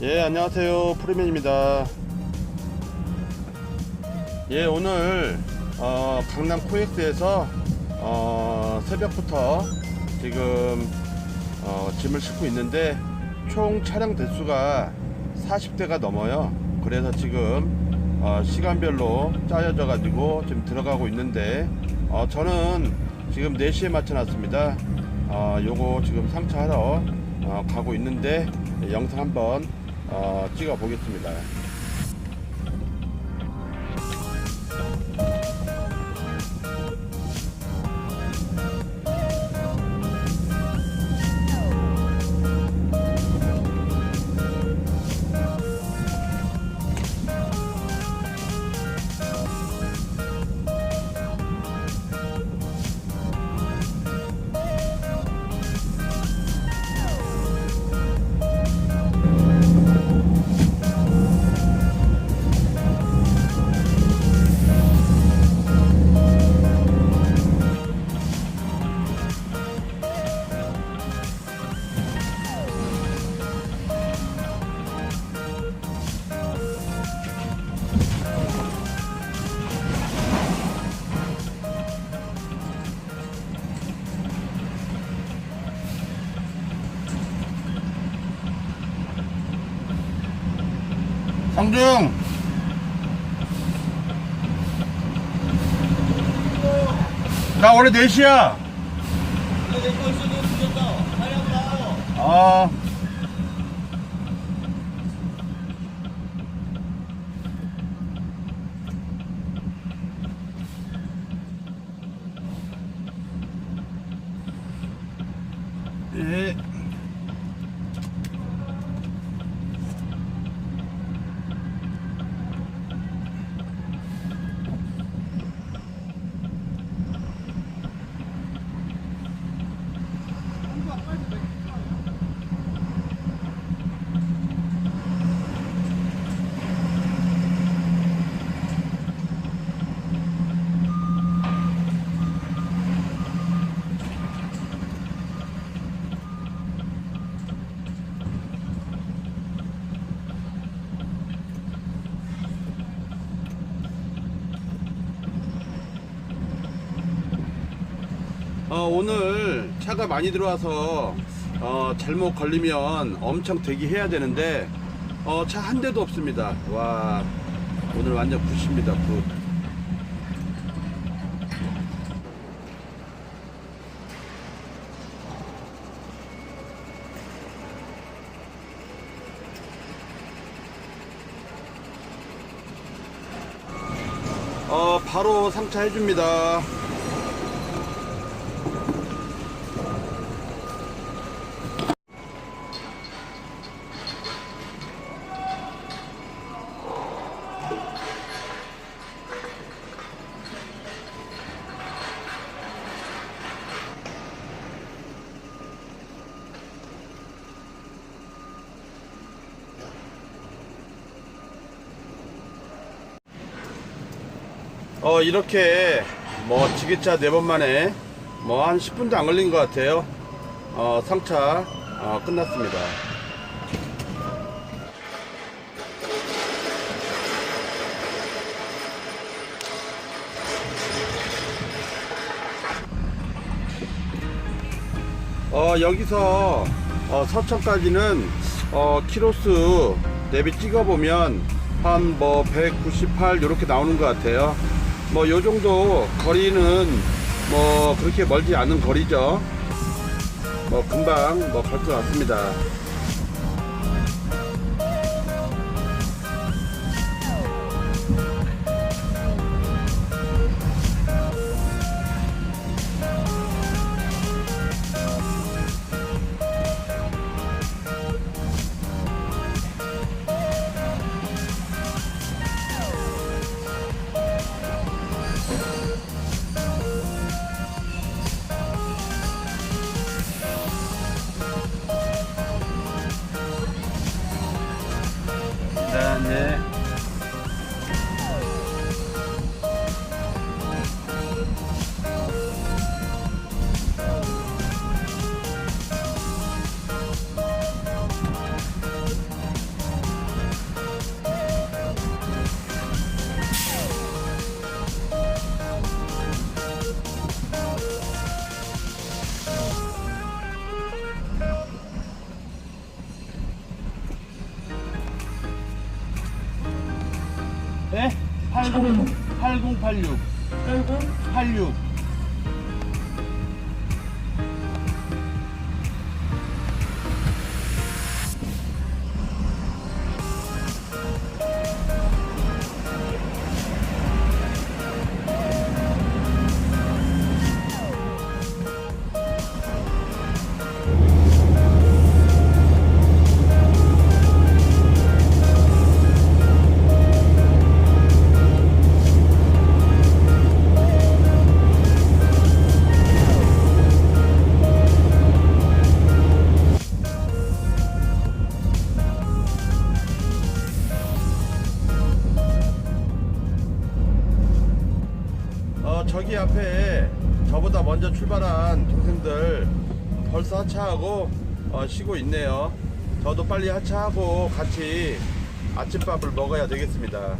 예, 안녕하세요. 프리맨입니다. 예, 오늘 어, 강남 코엑스에서 어, 새벽부터 지금 어, 짐을 싣고 있는데 총 차량 대수가 40대가 넘어요. 그래서 지금 어, 시간별로 짜여져 가지고 지금 들어가고 있는데 어, 저는 지금 4시에 맞춰놨습니다. 어, 요거 지금 상차하러 어, 가고 있는데 영상 한번 어, 찍어 보겠습니다. 성중! 나 원래 4시야! 아. 예. 어, 오늘 차가 많이 들어와서 어, 잘못 걸리면 엄청 대기해야 되는데 어, 차 한 대도 없습니다. 와 오늘 완전 굿입니다. 굿. 어, 바로 상차해 줍니다. 어 이렇게 뭐 지게차 네 번 만에 뭐 한 10분도 안 걸린 것 같아요 어 상차 어, 끝났습니다 어 여기서 어, 서천까지는 어 키로수 대비 찍어보면 한 뭐 198 이렇게 나오는 것 같아요. 뭐 요 정도 거리는 뭐 그렇게 멀지 않은 거리죠. 뭐 금방 뭐 갈 것 같습니다. 80 8086 먼저 출발한 동생들 벌써 하차하고 어, 쉬고 있네요. 저도 빨리 하차하고 같이 아침밥을 먹어야 되겠습니다.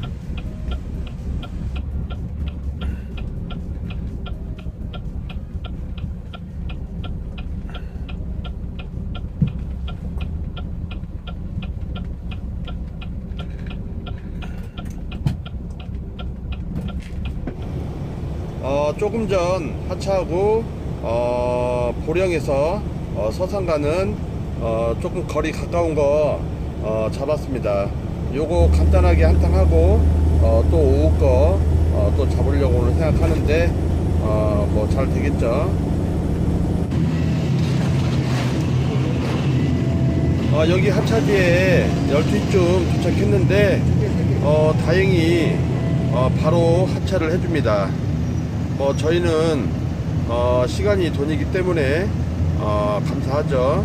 어, 조금 전 하차하고 어, 보령에서 어, 서산 가는 어, 조금 거리 가까운 거 어, 잡았습니다. 요거 간단하게 한탕 하고 어, 또 오후 거 어, 또 잡으려고 오늘 생각하는데 어, 뭐 잘 되겠죠. 어, 여기 하차지에 12쯤 도착했는데 어, 다행히 어, 바로 하차를 해줍니다. 뭐 저희는 어, 시간이 돈이기 때문에 어, 감사하죠.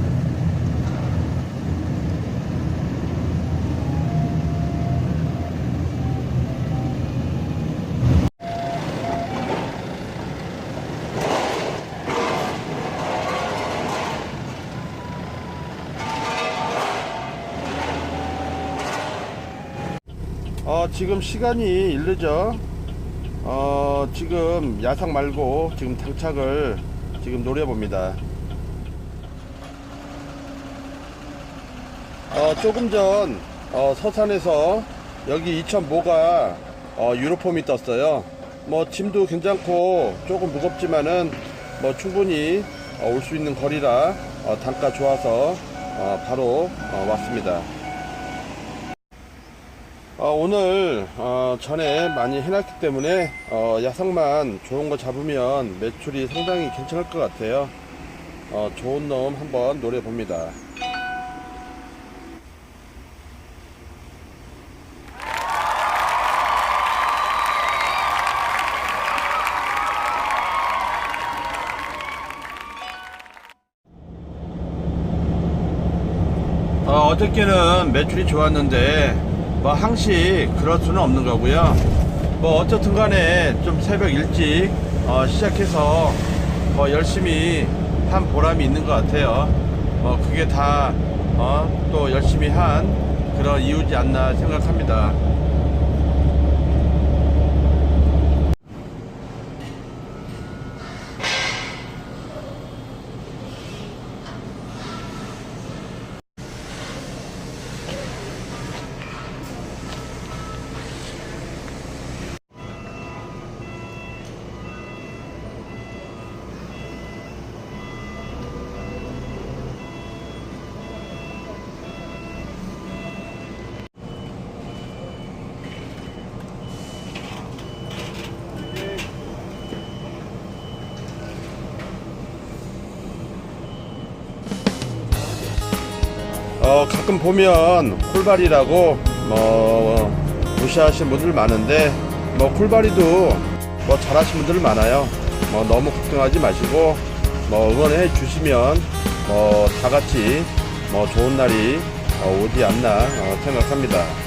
어, 지금 시간이 이르죠. 어, 지금 야상 말고 지금 당착을 지금 노려봅니다. 어, 조금 전 어, 서산에서 여기 이천 모가 어, 유로폼이 떴어요. 뭐 짐도 괜찮고 조금 무겁지만은 뭐 충분히 올수 있는 거리라 어, 단가 좋아서 어, 바로 어, 왔습니다. 어, 오늘 어, 전에 많이 해놨기 때문에 어, 야상만 좋은 거 잡으면 매출이 상당히 괜찮을 것 같아요. 어, 좋은 놈 한번 노려봅니다. 어, 어저께는 매출이 좋았는데 뭐 항시 그럴 수는 없는 거고요. 뭐 어쨌든 간에 좀 새벽 일찍 어, 시작해서 뭐 열심히 한 보람이 있는 것 같아요. 어, 그게 다 어, 또 열심히 한 그런 이유지 않나 생각합니다. 어, 가끔 보면 콜발이라고 뭐 무시하시는 분들 많은데 뭐 콜발이도 뭐 잘하시는 분들 많아요. 뭐 너무 걱정하지 마시고 뭐 응원해 주시면 뭐 다 같이 뭐 좋은 날이 어, 오지 않나 어, 생각합니다.